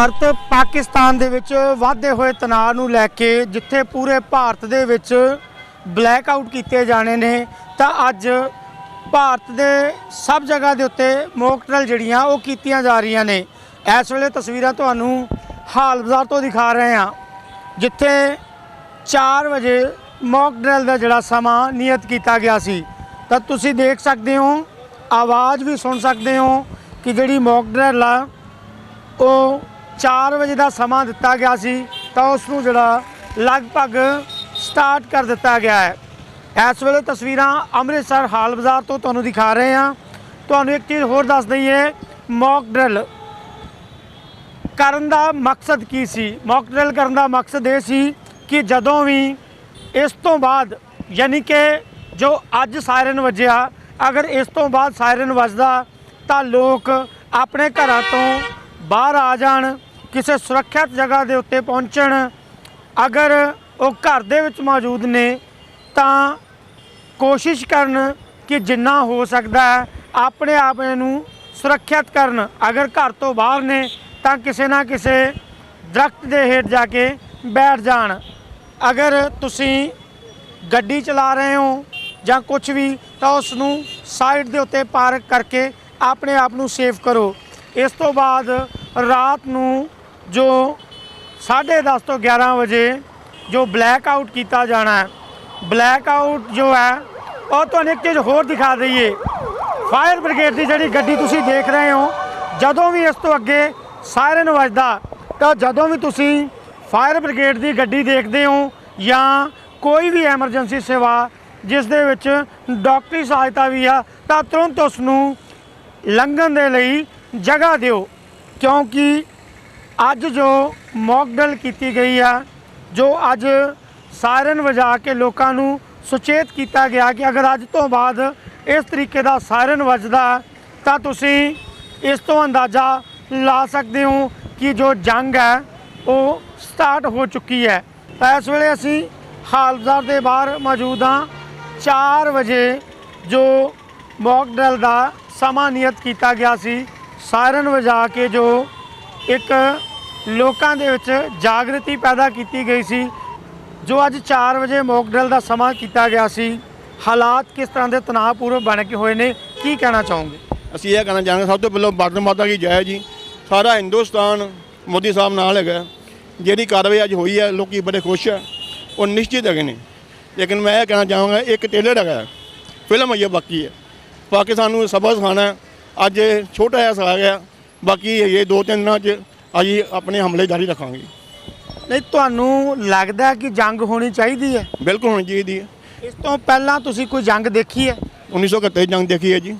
ਭਾਰਤ ਪਾਕਿਸਤਾਨ ਦੇ ਵਿੱਚ ਵਾਧੇ ਹੋਏ ਤਣਾਅ ਨੂੰ ਲੈ ਕੇ ਜਿੱਥੇ ਪੂਰੇ ਭਾਰਤ ਦੇ ਵਿੱਚ ਬਲੈਕ ਆਊਟ ਕੀਤੇ ਜਾਣੇ ਨੇ, ਤਾਂ ਅੱਜ ਭਾਰਤ ਦੇ ਸਭ ਜਗ੍ਹਾ ਦੇ ਉੱਤੇ ਮੌਕ ਡਰਿਲ ਜਿਹੜੀਆਂ ਉਹ ਕੀਤੀਆਂ ਜਾ ਰਹੀਆਂ ਨੇ। ਇਸ ਵੇਲੇ ਤਸਵੀਰਾਂ ਤੁਹਾਨੂੰ ਹਾਲ ਬਾਜ਼ਾਰ ਤੋਂ ਦਿਖਾ ਰਹੇ ਹਾਂ, ਜਿੱਥੇ 4 ਵਜੇ ਮੌਕ ਡਰਿਲ ਦਾ ਜਿਹੜਾ ਸਮਾਂ ਨਿਯਤ ਕੀਤਾ ਗਿਆ ਸੀ। ਤਾਂ ਤੁਸੀਂ ਦੇਖ ਸਕਦੇ ਹੋ, ਆਵਾਜ਼ ਵੀ ਸੁਣ ਸਕਦੇ ਹੋ ਕਿ ਜਿਹੜੀ ਮੌਕ ਡਰਿਲ ਆ, ਉਹ 4 ਵਜੇ ਦਾ ਸਮਾਂ ਦਿੱਤਾ ਗਿਆ ਸੀ ਤਾਂ ਉਸ ਨੂੰ ਜਿਹੜਾ ਲਗਭਗ ਸਟਾਰਟ ਕਰ ਦਿੱਤਾ ਗਿਆ ਹੈ। ਇਸ ਵੇਲੇ ਤਸਵੀਰਾਂ ਅੰਮ੍ਰਿਤਸਰ ਹਾਲ ਬਾਜ਼ਾਰ ਤੋਂ ਤੁਹਾਨੂੰ ਦਿਖਾ ਰਹੇ ਹਾਂ। ਤੁਹਾਨੂੰ ਇੱਕ ਚੀਜ਼ ਹੋਰ ਦੱਸ ਦਈਏ ਮੌਕ ਡਰਿਲ ਕਰਨ ਦਾ ਮਕਸਦ ਕੀ ਸੀ? ਮੌਕ ਡਰਿਲ ਕਰਨ ਦਾ ਮਕਸਦ ਇਹ ਸੀ ਕਿ ਜਦੋਂ ਵੀ ਇਸ ਤੋਂ ਬਾਅਦ, ਯਾਨੀ ਕਿ ਜੋ ਅੱਜ ਸਾਇਰਨ ਵੱਜਿਆ, ਅਗਰ ਇਸ ਤੋਂ ਬਾਅਦ ਸਾਇਰਨ ਵੱਜਦਾ ਤਾਂ ਲੋਕ ਆਪਣੇ ਘਰਾਂ ਤੋਂ ਬਾਹਰ ਆ ਜਾਣ ਕਿਸੇ ਸੁਰੱਖਿਅਤ ਜਗ੍ਹਾ ਦੇ ਉੱਤੇ ਪਹੁੰਚਣ, ਅਗਰ ਉਹ ਘਰ ਦੇ ਵਿੱਚ ਮੌਜੂਦ ਨੇ, ਤਾਂ ਕੋਸ਼ਿਸ਼ ਕਰਨ ਕਿ ਜਿੰਨਾ ਹੋ ਸਕਦਾ ਹੈ, ਆਪਣੇ ਆਪ ਨੂੰ ਸੁਰੱਖਿਅਤ ਕਰਨ। ਅਗਰ ਘਰ ਤੋਂ ਬਾਹਰ ਨੇ, ਤਾਂ ਕਿਸੇ ਨਾ ਕਿਸੇ ਦਰਖਤ ਦੇ ਹੇਠ ਜਾ ਕੇ ਬੈਠ ਜਾਣ। ਅਗਰ ਤੁਸੀਂ ਗੱਡੀ ਚਲਾ ਰਹੇ ਹੋ ਜਾਂ ਕੁਝ ਵੀ, ਤਾਂ ਉਸ ਨੂੰ ਸਾਈਡ ਦੇ ਉੱਤੇ ਪਾਰਕ ਕਰਕੇ ਆਪਣੇ ਆਪ ਨੂੰ ਸੇਫ ਕਰੋ। ਇਸ ਤੋਂ ਬਾਅਦ ਰਾਤ ਨੂੰ ਜੋ 10:30 ਤੋਂ 11 ਵਜੇ ਜੋ ਬਲੈਕ ਆਊਟ ਕੀਤਾ ਜਾਣਾ ਹੈ। ਬਲੈਕ ਆਊਟ ਜੋ ਹੈ, ਉਹ ਤੁਹਾਨੂੰ ਇੱਕ ਚੀਜ਼ ਹੋਰ ਦਿਖਾ ਦਈਏ। ਫਾਇਰ ਬ੍ਰਿਗੇਡ ਦੀ ਜਿਹੜੀ ਗੱਡੀ ਤੁਸੀਂ ਦੇਖ ਰਹੇ ਹੋ, ਜਦੋਂ ਵੀ ਇਸ ਤੋਂ ਅੱਗੇ ਸਾਇਰਨ ਵੱਜਦਾ, ਤਾਂ ਜਦੋਂ ਵੀ ਤੁਸੀਂ ਫਾਇਰ ਬ੍ਰਿਗੇਡ ਦੀ ਗੱਡੀ ਦੇਖਦੇ ਹੋ ਜਾਂ ਕੋਈ ਵੀ ਐਮਰਜੈਂਸੀ ਸੇਵਾ ਜਿਸ ਦੇ ਵਿੱਚ ਡਾਕਟਰੀ ਸਹਾਇਤਾ ਵੀ ਆ, ਤਾਂ ਤੁਰੰਤ ਉਸ ਨੂੰ ਲੰਘਣ ਦੇ ਲਈ ਜਗ੍ਹਾ ਦਿਓ। ਕਿਉਂਕਿ ਅੱਜ ਜੋ ਮੌਕ ਡਰਿਲ ਕੀਤੀ ਗਈ ਆ, ਜੋ ਅੱਜ ਸਾਇਰਨ ਵਜਾ ਕੇ ਲੋਕਾਂ ਨੂੰ ਸੁਚੇਤ ਕੀਤਾ ਗਿਆ ਕਿ ਅਗਰ ਅੱਜ ਤੋਂ ਬਾਅਦ ਇਸ ਤਰੀਕੇ ਦਾ ਸਾਇਰਨ ਵੱਜਦਾ, ਤਾਂ ਤੁਸੀਂ ਇਸ ਤੋਂ ਅੰਦਾਜ਼ਾ ਲਾ ਸਕਦੇ ਹੋ ਕਿ ਜੋ ਜੰਗ ਹੈ, ਉਹ ਸਟਾਰਟ ਹੋ ਚੁੱਕੀ ਹੈ। ਇਸ ਵੇਲੇ ਅਸੀਂ ਹਾਲ ਬਾਜ਼ਾਰ ਦੇ ਬਾਹਰ ਮੌਜੂਦ ਹਾਂ। 4 ਵਜੇ ਜੋ ਮੌਕ ਡਰਿਲ ਦਾ ਸਮਾਂ ਨਿਯਤ ਕੀਤਾ ਗਿਆ ਸੀ, ਸਾਇਰਨ ਵਜਾ ਕੇ ਜੋ ਇੱਕ ਲੋਕਾਂ ਦੇ ਵਿੱਚ ਜਾਗਰਤੀ ਪੈਦਾ ਕੀਤੀ ਗਈ ਸੀ, ਜੋ ਅੱਜ 4 ਵਜੇ ਮੌਕ ਡਰਿਲ ਦਾ ਸਮਾਂ ਕੀਤਾ ਗਿਆ ਸੀ। ਹਾਲਾਤ ਕਿਸ ਤਰ੍ਹਾਂ ਦੇ ਤਣਾਅਪੂਰਨ ਬਣ ਕੇ ਹੋਏ ਨੇ, ਕੀ ਕਹਿਣਾ ਚਾਹੋਗੇ? ਅਸੀਂ ਇਹ ਕਹਿਣਾ ਚਾਹਾਂਗੇ, ਸਭ ਤੋਂ ਪਹਿਲਾਂ ਭਾਰਤ ਮਾਤਾ ਕੀ ਜੈ ਜੀ। ਸਾਰਾ ਹਿੰਦੁਸਤਾਨ ਮੋਦੀ ਸਾਹਿਬ ਨਾਲ ਹੈਗਾ। ਜਿਹੜੀ ਕਾਰਵਾਈ ਅੱਜ ਹੋਈ ਹੈ, ਲੋਕੀ ਬੜੇ ਖੁਸ਼ ਹੈ। ਉਹ ਨਿਸ਼ਚਿਤ ਹੈਗੇ ਨੇ। ਲੇਕਿਨ ਮੈਂ ਇਹ ਕਹਿਣਾ ਚਾਹਾਂਗਾ, ਇੱਕ ਟੇਲਰ ਹੈਗਾ। ਫਿਲਮ ਹੈ, ਬਾਕੀ ਹੈ। ਪਾਕਿਸਤਾਨ ਨੂੰ ਸਬਕ ਸਿਖਾਉਣਾ ਅੱਜ ਛੋਟਾ ਜਿਹਾ ਸਿਖਾ ਗਿਆ ਬਾਕੀ ਇਹ ਦੋ ਤਿੰਨ ਦਿਨਾਂ 'ਚ ਅਸੀਂ ਆਪਣੇ ਹਮਲੇ ਜਾਰੀ ਰੱਖਾਂਗੇ। ਨਹੀਂ ਤੁਹਾਨੂੰ ਲੱਗਦਾ ਕਿ ਜੰਗ ਹੋਣੀ ਚਾਹੀਦੀ ਹੈ? ਬਿਲਕੁਲ ਹੋਣੀ ਚਾਹੀਦੀ ਹੈ। ਇਸ ਤੋਂ ਪਹਿਲਾਂ ਤੁਸੀਂ ਕੋਈ ਜੰਗ ਦੇਖੀ ਹੈ? 1971 ਜੰਗ ਦੇਖੀ ਹੈ ਜੀ।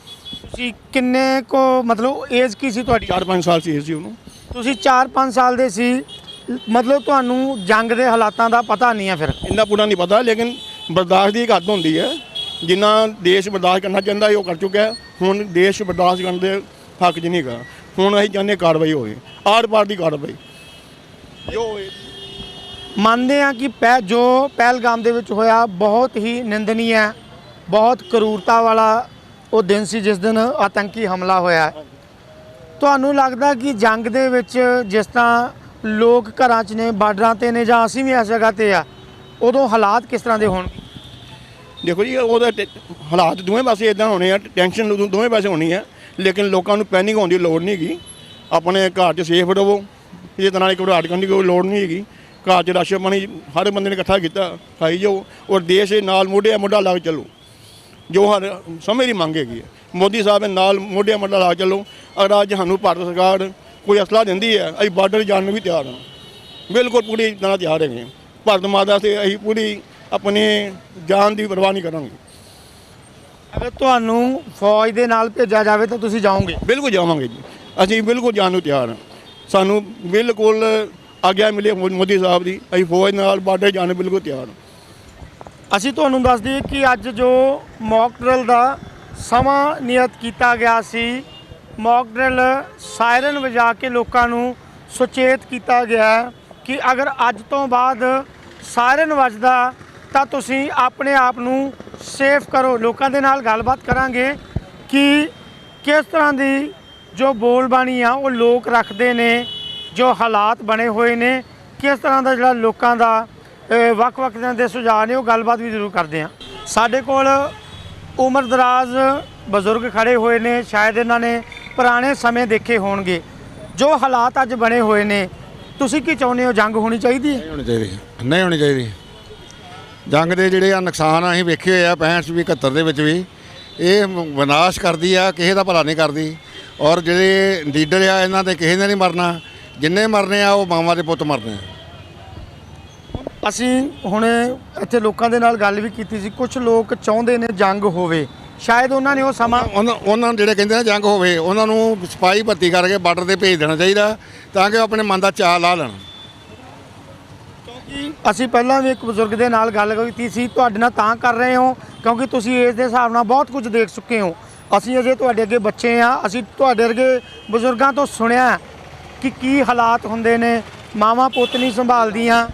ਤੁਸੀਂ ਕਿੰਨੇ ਕੋ ਮਤਲਬ ਏਜ ਕੀ ਸੀ ਤੁਹਾਡੀ? 4-5 ਸਾਲ ਸੀ ਸੀ ਉਹਨੂੰ। ਤੁਸੀਂ 4-5 ਸਾਲ ਦੇ ਸੀ। ਮਤਲਬ ਤੁਹਾਨੂੰ ਜੰਗ ਦੇ ਹਾਲਾਤਾਂ ਦਾ ਪਤਾ ਨਹੀਂ ਹੈ ਫਿਰ। ਇੰਨਾ ਪੂਰਾ ਨਹੀਂ ਪਤਾ ਲੇਕਿਨ ਬਰਦਾਸ਼ਤ ਦੀ ਇੱਕ ਹੱਦ ਹੁੰਦੀ ਹੈ। ਜਿੰਨਾ ਦੇਸ਼ ਬਰਦਾਸ਼ਤ ਕਰਨਾ ਚਾਹੁੰਦਾ ਹੈ ਉਹ ਕਰ ਚੁੱਕਾ ਹੈ। ਹੁਣ ਦੇਸ਼ ਬਰਦਾਸ਼ਤ ਕਰਨ ਦੇ ਹੱਕ 'ਚ ਨਹੀਂ ਹੁਣ ਅਸੀਂ ਚਾਹੁੰਦੇ ਕਾਰਵਾਈ ਹੋਵੇ। ਆਰ ਪਾਰ ਦੀ ਕਾਰਵਾਈ ਜੋ ਮੰਨਦੇ ਆ ਕਿ ਪਹਿ ਜੋ ਪਹਿਲਗਾਮ ਦੇ ਵਿੱਚ ਹੋਇਆ ਬਹੁਤ ਹੀ ਨਿੰਦਨੀय ਹੈ ਬਹੁਤ ਕਰੂਰਤਾ ਵਾਲਾ ਉਹ ਦਿਨ ਸੀ ਜਿਸ ਦਿਨ ਆਤੰਕੀ ਹਮਲਾ ਹੋਇਆ। ਤੁਹਾਨੂੰ ਲੱਗਦਾ ਕਿ ਜੰਗ ਦੇ ਵਿੱਚ ਜਿਸ ਤਰ੍ਹਾਂ ਲੋਕ ਘਰਾਂ 'ਚ ਨੇ ਬਾਰਡਰਾਂ ਤੇ ਨੇ ਜਾਂ ਅਸੀਂ ਵੀ ਇਸ ਜਗ੍ਹਾ ਤੇ ਆ ਉਦੋਂ ਹਾਲਾਤ ਕਿਸ ਤਰ੍ਹਾਂ ਦੇ ਹੋਣਗੇ? ਦੇਖੋ ਜੀ ਉਹਦਾ ਹਾਲਾਤ ਦੋਵੇਂ ਪਾਸੇ ਇਦਾਂ ਹੋਣੇ ਆ ਟੈਨਸ਼ਨ ਦੋਵੇਂ ਪਾਸੇ ਹੋਣੀ ਹੈ ਲੇਕਿਨ ਲੋਕਾਂ ਨੂੰ ਪੈਨਿਕ ਹੋਣ ਦੀ ਲੋੜ ਨਹੀਂ ਹੈਗੀ ਆਪਣੇ ਘਰ 'ਚ ਸੇਫ ਰਹੋ। ਕਿਸੇ ਤਰ੍ਹਾਂ ਦੀ ਘਬਰਾਹਟ ਕਰਨ ਦੀ ਕੋਈ ਲੋੜ ਨਹੀਂ ਹੈਗੀ। ਘਰ 'ਚ ਰਾਸ਼ਨ ਪਾਣੀ ਹਰ ਬੰਦੇ ਨੇ ਇਕੱਠਾ ਕੀਤਾ ਖਾਈ ਜਾਓ ਔਰ ਦੇਸ਼ ਦੇ ਨਾਲ ਮੋਢੇ ਮੋਢਾ ਲਾ ਕੇ ਚੱਲੋ। ਜੋ ਹਰ ਸਮੇਂ ਦੀ ਮੰਗ ਹੈਗੀ ਹੈ। ਮੋਦੀ ਸਾਹਿਬ ਦੇ ਨਾਲ ਮੋਢੇ ਮੋਢਾ ਲਾ ਕੇ ਚੱਲੋ। ਅਗਰ ਅੱਜ ਸਾਨੂੰ ਭਾਰਤ ਸਰਕਾਰ ਕੋਈ ਅਸਲਾ ਦਿੰਦੀ ਹੈ ਅਸੀਂ ਬਾਰਡਰ ਜਾਣ ਨੂੰ ਵੀ ਤਿਆਰ ਹਾਂ। ਬਿਲਕੁਲ ਪੂਰੀ ਤਰ੍ਹਾਂ ਤਿਆਰ ਹੈਗੇ ਹਾਂ। ਭਾਰਤ ਮਾਤਾ ਤੇ ਅਸੀਂ ਪੂਰੀ ਆਪਣੀ ਜਾਨ ਦੀ ਪਰਵਾਹ ਨਹੀਂ ਕਰਾਂਗੇ। ਅਗਰ ਤੁਹਾਨੂੰ ਫੌਜ ਦੇ ਨਾਲ ਭੇਜਿਆ ਜਾਵੇ ਤਾਂ ਤੁਸੀਂ ਜਾਓਗੇ? ਬਿਲਕੁਲ ਜਾਵਾਂਗੇ ਜੀ। ਅਸੀਂ ਬਿਲਕੁਲ ਜਾਣ ਨੂੰ ਤਿਆਰ ਹਾਂ। ਸਾਨੂੰ ਬਿਲਕੁਲ ਆਗਿਆ ਮਿਲੇ ਮੋਦੀ ਸਾਹਿਬ ਦੀ। ਅਸੀਂ ਫੌਜ ਨਾਲ, ਬਾਰਡਰ ਜਾਣ ਨੂੰ ਬਿਲਕੁਲ ਤਿਆਰ ਹਾਂ। ਅਸੀਂ ਤੁਹਾਨੂੰ ਦੱਸ ਦਈਏ ਕਿ ਅੱਜ ਜੋ ਮੌਕ ਡਰਿਲ ਦਾ ਸਮਾਂ ਨਿਯਤ ਕੀਤਾ ਗਿਆ ਸੀ, ਮੌਕ ਡਰਿਲ ਸਾਇਰਨ ਵਜਾ ਕੇ ਲੋਕਾਂ ਨੂੰ ਸੁਚੇਤ ਕੀਤਾ ਗਿਆ ਕਿ ਅਗਰ ਅੱਜ ਤੋਂ ਬਾਅਦ ਸਾਇਰਨ ਵੱਜਦਾ, ਤਾਂ ਤੁਸੀਂ ਆਪਣੇ ਆਪ ਨੂੰ ਸੇਫ ਕਰੋ। ਲੋਕਾਂ ਦੇ ਨਾਲ ਗੱਲਬਾਤ ਕਰਾਂਗੇ ਕਿ ਕਿਸ ਤਰ੍ਹਾਂ ਦੀ ਜੋ ਬੋਲਬਾਣੀ ਆ, ਉਹ ਲੋਕ ਰੱਖਦੇ ਨੇ, ਜੋ ਹਾਲਾਤ ਬਣੇ ਹੋਏ ਨੇ, ਕਿਸ ਤਰ੍ਹਾਂ ਦਾ ਜਿਹੜਾ ਲੋਕਾਂ ਦਾ ਵੱਖ-ਵੱਖ ਤਰ੍ਹਾਂ ਦੇ ਸੁਝਾਅ ਨੇ, ਉਹ ਗੱਲਬਾਤ ਵੀ ਜ਼ਰੂਰ ਕਰਦੇ ਹਾਂ ਸਾਡੇ ਕੋਲ ਉਮਰ ਦਰਾਜ਼ ਬਜ਼ੁਰਗ ਖੜੇ ਹੋਏ ਨੇ, ਸ਼ਾਇਦ ਇਹਨਾਂ ਨੇ ਪੁਰਾਣੇ ਸਮੇਂ ਦੇਖੇ ਹੋਣਗੇ। ਜੋ ਹਾਲਾਤ ਅੱਜ ਬਣੇ ਹੋਏ ਨੇ, ਤੁਸੀਂ ਕੀ ਚਾਹੁੰਦੇ ਹੋ? ਜੰਗ ਹੋਣੀ ਚਾਹੀਦੀ ਹੈ? ਨਹੀਂ ਹੋਣੀ ਚਾਹੀਦੀ। ਨਹੀਂ ਹੋਣੀ ਚਾਹੀਦੀ। ਜੰਗ ਦੇ ਜਿਹੜੇ ਆ ਨੁਕਸਾਨ ਅਸੀਂ ਵੇਖੇ ਹੋਏ ਆ 65 ਵੀ 71 ਦੇ ਵਿੱਚ ਵੀ, ਇਹ ਵਿਨਾਸ਼ ਕਰਦੀ ਆ, ਕਿਸੇ ਦਾ ਭਲਾ ਨਹੀਂ ਕਰਦੀ। ਔਰ ਜਿਹੜੇ ਲੀਡਰ ਆ ਇਹਨਾਂ ਦੇ ਕਿਸੇ ਨੇ ਨਹੀਂ ਮਰਨਾ। ਜਿੰਨੇ ਮਰਨੇ ਆ ਉਹ ਮਾਵਾਂ ਦੇ ਪੁੱਤ ਮਰਨੇ ਆ। ਅਸੀਂ ਹੁਣ ਇੱਥੇ ਲੋਕਾਂ ਦੇ ਨਾਲ ਗੱਲ ਵੀ ਕੀਤੀ ਸੀ। ਕੁਝ ਲੋਕ ਚਾਹੁੰਦੇ ਨੇ ਜੰਗ ਹੋਵੇ। ਸ਼ਾਇਦ ਉਹਨਾਂ ਨੇ ਉਹ ਸਮਾਂ ਉਹਨਾਂ ਉਹਨਾਂ ਜਿਹੜੇ ਕਹਿੰਦੇ ਨੇ ਜੰਗ ਹੋਵੇ ਉਹਨਾਂ ਨੂੰ ਸਿਪਾਹੀ ਭਰਤੀ ਕਰਕੇ ਬਾਰਡਰ ਤੇ ਭੇਜ ਦੇਣਾ ਚਾਹੀਦਾ ਤਾਂ ਕਿ ਉਹ ਆਪਣੇ ਮਨ ਦਾ ਚਾਅ ਲਾ ਲੈਣ। ਅਸੀਂ ਪਹਿਲਾਂ ਵੀ ਇੱਕ ਬਜ਼ੁਰਗ ਦੇ ਨਾਲ ਗੱਲ ਕੀਤੀ ਸੀ। ਤੁਹਾਡੇ ਨਾਲ ਤਾਂ ਕਰ ਰਹੇ ਹਾਂ ਕਿਉਂਕਿ ਤੁਸੀਂ ਇਸ ਦੇ ਹਿਸਾਬ ਨਾਲ ਬਹੁਤ ਕੁਝ ਦੇਖ ਚੁੱਕੇ ਹੋ। ਅਸੀਂ ਅਜੇ ਤੁਹਾਡੇ ਅੱਗੇ ਬੱਚੇ ਆ, ਅਸੀਂ ਤੁਹਾਡੇ ਵਰਗੇ ਬਜ਼ੁਰਗਾਂ ਤੋਂ ਸੁਣਿਆ ਕਿ ਕੀ ਹਾਲਾਤ ਹੁੰਦੇ ਨੇ, ਮਾਵਾਂ ਪੁੱਤ ਨਹੀਂ ਸੰਭਾਲਦੀਆਂ।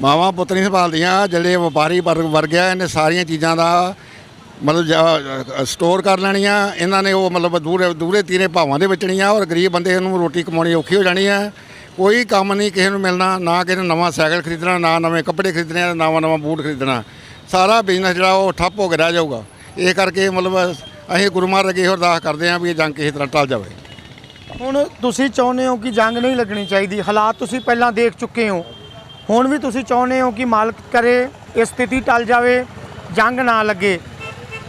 ਮਾਵਾਂ ਪੁੱਤ ਨਹੀਂ ਸੰਭਾਲਦੀਆਂ, ਜਿਹੜੇ ਵਪਾਰੀ ਵਰਗ ਵਰਗ ਆ ਇਹਨੇ ਸਾਰੀਆਂ ਚੀਜ਼ਾਂ ਦਾ ਮਤਲਬ ਸਟੋਰ ਕਰ ਲੈਣੀਆਂ, ਇਹਨਾਂ ਨੇ ਉਹ ਮਤਲਬ ਦੂਰੇ ਦੂਰੇ ਤੀਰੇ ਭਾਵਾਂ ਦੇ ਵੇਚਣੀਆਂ, ਔਰ ਗਰੀਬ ਬੰਦੇ ਨੂੰ ਰੋਟੀ ਕਮਾਉਣੀ ਔਖੀ ਹੋ ਜਾਣੀ ਹੈ। ਕੋਈ ਕੰਮ ਨਹੀਂ ਕਿਸੇ ਨੂੰ ਮਿਲਣਾ, ਨਾ ਕਿਸੇ ਨੇ ਨਵਾਂ ਸਾਈਕਲ ਖਰੀਦਣਾ, ਨਾ ਨਵੇਂ ਕੱਪੜੇ ਖਰੀਦਣੇ, ਨਾ ਨਵਾਂ ਨਵਾਂ ਬੂਟ ਖਰੀਦਣਾ। ਸਾਰਾ ਬਿਜ਼ਨਸ ਜਿਹੜਾ ਉਹ ਠੱਪ ਹੋ ਕੇ ਰਹਿ ਜਾਊਗਾ। ਇਹ ਕਰਕੇ ਮਤਲਬ ਅਸੀਂ ਗੁਰੂ ਮਹਾਰਾਜ ਅੱਗੇ ਇਹੋ ਅਰਦਾਸ ਕਰਦੇ ਹਾਂ ਵੀ ਇਹ ਜੰਗ ਕਿਸੇ ਤਰ੍ਹਾਂ ਟਲ ਜਾਵੇ। ਹੁਣ ਤੁਸੀਂ ਚਾਹੁੰਦੇ ਹੋ ਕਿ ਜੰਗ ਨਹੀਂ ਲੱਗਣੀ ਚਾਹੀਦੀ ਹਾਲਾਤ ਤੁਸੀਂ ਪਹਿਲਾਂ ਦੇਖ ਚੁੱਕੇ ਹੋ। ਹੁਣ ਵੀ ਤੁਸੀਂ ਚਾਹੁੰਦੇ ਹੋ ਕਿ ਮਾਲਕ ਕਰੇ ਇਹ ਸਥਿਤੀ ਟਲ ਜਾਵੇ ਜੰਗ ਨਾ ਲੱਗੇ।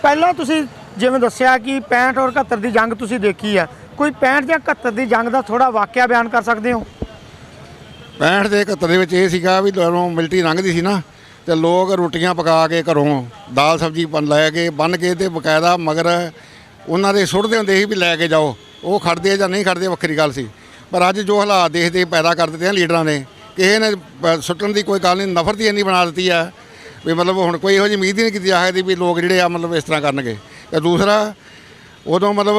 ਪਹਿਲਾਂ ਤੁਸੀਂ ਜਿਵੇਂ ਦੱਸਿਆ ਕਿ 65 ਔਰ 71 ਦੀ ਜੰਗ ਤੁਸੀਂ ਦੇਖੀ ਆ ਕੋਈ 65 ਜਾਂ 71 ਦੀ ਜੰਗ ਦਾ ਥੋੜਾ ਵਾਕਿਆ ਬਿਆਨ ਕਰ ਸਕਦੇ ਹੋ? 65 ਦੇ 71 ਦੇ ਵਿੱਚ ਇਹ ਸੀਗਾ ਵੀ ਜਦੋਂ ਮਿਲਟਰੀ ਲੰਘਦੀ ਸੀ ਨਾ ਤੇ ਲੋਕ ਰੋਟੀਆਂ ਪਕਾ ਕੇ ਘਰੋਂ ਦਾਲ ਸਬਜ਼ੀ ਬਣ ਲੈ ਕੇ ਬੰਨ ਕੇ ਤੇ ਬਕਾਇਦਾ ਮਗਰ ਉਹਨਾਂ ਦੇ ਸੁੱਟਦੇ ਹੁੰਦੇ ਸੀ ਵੀ ਲੈ ਕੇ ਜਾਓ, ਉਹ ਖੜਦੇ ਜਾਂ ਨਹੀਂ ਖੜਦੇ ਵੱਖਰੀ ਗੱਲ ਸੀ। ਪਰ ਅੱਜ ਜੋ ਹਾਲਾਤ ਦੇਖਦੇ ਪੈਦਾ ਕਰ ਦਿੱਤੇ ਆ ਲੀਡਰਾਂ ਨੇ, ਕਿਸੇ ਨੇ ਸੁੱਟਣ ਦੀ ਕੋਈ ਗੱਲ ਨਹੀਂ, ਨਫ਼ਰਤ ਹੀ ਇੰਨੀ ਬਣਾ ਦਿੱਤੀ ਆ ਵੀ ਮਤਲਬ ਹੁਣ ਕੋਈ ਇਹੋ ਜਿਹੀ ਉਮੀਦ ਹੀ ਨਹੀਂ ਕੀਤੀ ਜਾ ਸਕਦੀ ਵੀ ਲੋਕ ਜਿਹੜੇ ਆ ਮਤਲਬ ਇਸ ਤਰ੍ਹਾਂ ਕਰਨਗੇ। ਤੇ ਦੂਸਰਾ, ਉਦੋਂ ਮਤਲਬ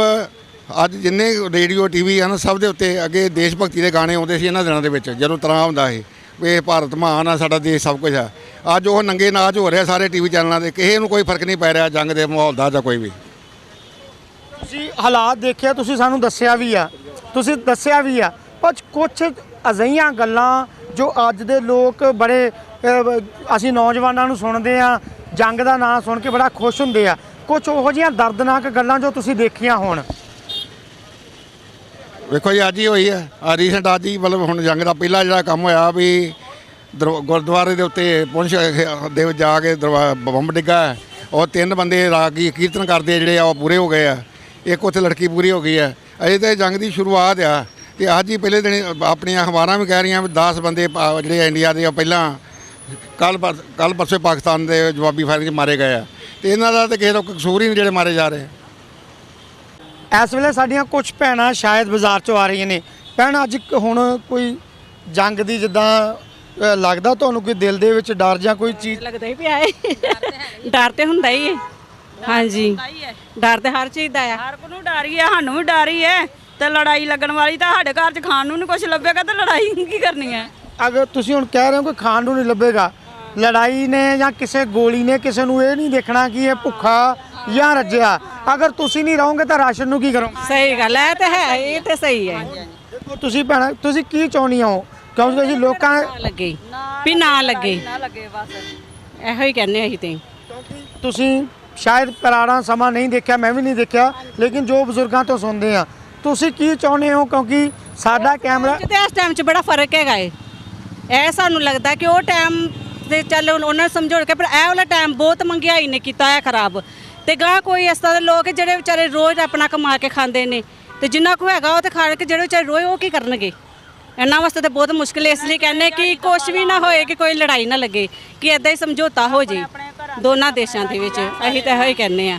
ਅੱਜ ਜਿੰਨੇ ਰੇਡੀਓ, ਟੀਵੀ ਹਨ ਸਭ ਦੇ ਉੱਤੇ ਅੱਗੇ ਦੇਸ਼ ਭਗਤੀ ਦੇ ਗਾਣੇ ਆਉਂਦੇ ਸੀ ਇਹਨਾਂ ਦਿਨਾਂ ਦੇ ਵਿੱਚ, ਜਦੋਂ ਤਣਾਅ ਹੁੰਦਾ ਸੀ। ਇਹ ਭਾਰਤ ਮਹਾਨ ਆ, ਸਾਡਾ ਦੇਸ਼ ਸਭ ਕੁਝ ਆ। ਅੱਜ ਉਹ ਨੰਗੇ ਨਾਚ ਹੋ ਰਿਹਾ ਸਾਰੇ ਟੀਵੀ ਚੈਨਲਾਂ ਦੇ, ਕਿਸੇ ਨੂੰ ਕੋਈ ਫ਼ਰਕ ਨਹੀਂ ਪੈ ਰਿਹਾ ਜੰਗ ਦੇ ਮਾਹੌਲ ਦਾ ਜਾਂ ਕੋਈ ਵੀ। ਤੁਸੀਂ ਹਾਲਾਤ ਦੇਖਿਆ, ਤੁਸੀਂ ਸਾਨੂੰ ਦੱਸਿਆ ਵੀ ਆ, ਤੁਸੀਂ ਦੱਸਿਆ ਵੀ ਆ, ਪਰ ਕੁਝ ਅਜਿਹੀਆਂ ਗੱਲਾਂ ਜੋ ਅੱਜ ਦੇ ਲੋਕ ਬੜੇ ਅਸੀਂ ਨੌਜਵਾਨਾਂ ਨੂੰ ਸੁਣਦੇ ਆ, ਜੰਗ ਦਾ ਨਾਂ ਸੁਣ ਕੇ ਬੜਾ ਖੁਸ਼ ਹੁੰਦੇ ਆ ਕੁਝ ਉਹੋ ਜਿਹੀਆਂ ਦਰਦਨਾਕ ਗੱਲਾਂ ਜੋ ਤੁਸੀਂ ਦੇਖੀਆਂ ਹੋਣ। ਵੇਖੋ ਜੀ, ਅੱਜ ਹੀ ਹੋਈ ਹੈ ਆ ਰੀਸੈਂਟ ਅੱਜ ਹੀ ਮਤਲਬ ਹੁਣ ਜੰਗ ਦਾ ਪਹਿਲਾ ਜਿਹੜਾ ਕੰਮ ਹੋਇਆ ਵੀ ਦਰ- ਗੁਰਦੁਆਰੇ ਦੇ ਉੱਤੇ ਪੁੰਛ ਦੇ ਜਾ ਕੇ ਦਰਵਾ- ਬੰਬ ਡਿੱਗਾ ਹੈ। ਉਹ ਤਿੰਨ ਬੰਦੇ ਰਾਗੀ ਕੀਰਤਨ ਕਰਦੇ ਆ ਜਿਹੜੇ ਆ, ਉਹ ਪੂਰੇ ਹੋ ਗਏ ਆ। ਇੱਕ ਉੱਥੇ ਲੜਕੀ ਪੂਰੀ ਹੋ ਗਈ ਹੈ ਅਜੇ ਤਾਂ ਇਹ ਜੰਗ ਦੀ ਸ਼ੁਰੂਆਤ ਆ ਤੇ ਅੱਜ ਹੀ ਪਹਿਲੇ ਦਿਨ ਆਪਣੀਆਂ ਅਖਬਾਰਾਂ ਵੀ ਕਹਿ ਰਹੀਆਂ ਵੀ 10 ਬੰਦੇ ਪਾ- ਜਿਹੜੇ ਆ ਇੰਡੀਆ ਦੇ ਆ ਪਹਿਲਾਂ ਕੱਲ ਕੱਲ ਪਰਸੇ ਪਾਕਿਸਤਾਨ ਦੇ ਜਵਾਬੀ ਫਾਇਰਿੰਗ 'ਚ ਮਾਰੇ ਗਏ ਆ। ਤੇ ਇਹਨਾਂ ਦਾ ਤਾਂ ਕਿਸੇ ਦਾ ਕੋਈ ਕਸੂਰ ਹੀ ਨਹੀਂ ਜਿਹੜੇ ਮਾਰੇ ਜਾ ਰਹੇ। ਇਸ ਵੇਲੇ ਸਾਡੀਆਂ ਕੁਝ ਭੈਣਾਂ ਸ਼ਾਇਦ ਬਾਜ਼ਾਰ ਚੋਂ ਆ ਰਹੀਆਂ ਨੇ। ਭੈਣ ਅੱਜ ਹੁਣ ਕੋਈ ਜੰਗ ਦੀ ਜਿੱਦਾਂ ਲੱਗਦਾ ਤੁਹਾਨੂੰ ਕੋਈ ਦਿਲ ਦੇ ਵਿੱਚ ਡਰ ਜਾਂ ਕੋਈ ਚੀਜ਼? ਲੱਗਦਾ ਹੀ ਪਿਆ ਏ। ਡਰ ਤੇ ਹੁੰਦਾ ਹੀ ਹੈ ਹਾਂਜੀ। ਡਰ ਤੇ ਹਰ ਚੀਜ਼ ਦਾ ਆ। ਹਰ ਕੋ ਨੂੰ ਡਰ ਹੀ ਹੈ ਸਾਨੂੰ ਵੀ ਡਰ ਹੀ ਹੈ ਤੇ ਲੜਾਈ ਲੱਗਣ ਵਾਲੀ ਤਾਂ ਸਾਡੇ ਘਰ 'ਚ ਖਾਣ ਨੂੰ ਨਹੀਂ ਕੁਝ ਲੱਭੇਗਾ ਤੇ ਲੜਾਈ ਕੀ ਕਰਨੀ ਹੈ ਅਗਰ ਤੁਸੀਂ ਹੁਣ ਕਹਿ ਰਹੇ ਹੋ ਕਿ ਖਾਣ ਨੂੰ ਨਹੀਂ ਲੱਭੇਗਾ ਲੜਾਈ ਨੇ ਜਾਂ ਕਿਸੇ ਗੋਲੀ ਨੇ ਕਿਸੇ ਨੂੰ ਇਹ ਨਹੀਂ ਦੇਖਣਾ ਕਿ ਇਹ ਭੁੱਖਾ ਜਾਂ ਰੱਜਿਆ? ਅਗਰ ਤੁਸੀਂ ਨਹੀਂ ਰਹੋਗੇ ਤਾਂ ਰਾਸ਼ਨ ਨੂੰ ਕੀ ਕਰੋਗੇ? ਸਹੀ ਗੱਲ ਹੈ ਇਹ ਤੇ ਹੈ ਇਹ ਤੇ ਸਹੀ ਹੈ। ਦੇਖੋ ਤੁਸੀਂ ਭੈਣਾ ਤੁਸੀਂ ਕੀ ਚਾਹੁੰਦੀਆਂ ਹੋ? ਕਿਉਂਕਿ ਜੀ ਲੋਕਾਂ ਲੱਗੇ। ਵੀ ਨਾ ਲੱਗੇ। ਨਾ ਲੱਗੇ ਬਸ। ਇਹੋ ਹੀ ਕਹਿੰਦੇ ਅਸੀਂ ਤੇ। ਤੁਸੀਂ ਸ਼ਾਇਦ ਪੁਰਾਣਾ ਸਮਾਂ ਨਹੀਂ ਦੇਖਿਆ ਮੈਂ ਵੀ ਨਹੀਂ ਦੇਖਿਆ ਲੇਕਿਨ ਜੋ ਬਜ਼ੁਰਗਾਂ ਤੋਂ ਸੁਣਦੇ ਆ ਤੁਸੀਂ ਕੀ ਚਾਹੁੰਦੇ ਹੋ? ਕਿਉਂਕਿ ਸਾਡਾ ਕੈਮਰਾ ਤੇ ਇਸ ਟਾਈਮ 'ਚ ਬੜਾ ਫ਼ਰਕ ਹੈਗਾ ਏ। ਇਹ ਸਾਨੂੰ ਲੱਗਦਾ ਕਿ ਉਹ ਟਾਈਮ ਤੇ ਚੱਲ ਉਹਨਾਂ ਨੂੰ ਸਮਝੋ ਕੇ ਪਰ ਇਹ ਵਾਲਾ ਟਾਈਮ ਬਹੁਤ ਮਹਿੰਗਾਈ ਨੇ ਕੀਤਾ ਹੈ ਖਰਾਬ। ਤੇ ਗਾਂ ਕੋਈ ਇਸ ਤਰ੍ਹਾਂ ਦੇ ਲੋਕ ਜਿਹੜੇ ਵਿਚਾਰੇ ਰੋਜ਼ ਆਪਣਾ ਕਮਾ ਕੇ ਖਾਂਦੇ ਨੇ ਤੇ ਜਿੰਨਾ ਕੋ ਹੈਗਾ ਉਹ ਤੇ ਖਾ ਕੇ ਜਿਹੜੇ ਵਿਚਾਰੇ ਰੋਜ਼ ਉਹ ਕੀ ਕਰਨਗੇ? ਇਹਨਾਂ ਵਾਸਤੇ ਤੇ ਬਹੁਤ ਮੁਸ਼ਕਿਲ ਹੈ, ਇਸ ਲਈ ਕਹਿੰਦੇ ਕਿ ਕੁਝ ਵੀ ਨਾ ਹੋਏ ਕਿ ਕੋਈ ਲੜਾਈ ਨਾ ਲੱਗੇ, ਕਿ ਇਦਾਂ ਹੀ ਸਮਝੌਤਾ ਹੋ ਜੇ ਦੋਨਾਂ ਦੇਸ਼ਾਂ ਦੇ ਵਿੱਚ, ਅਸੀਂ ਤਾਂ ਇਹੋ ਹੀ ਕਹਿੰਦੇ ਆ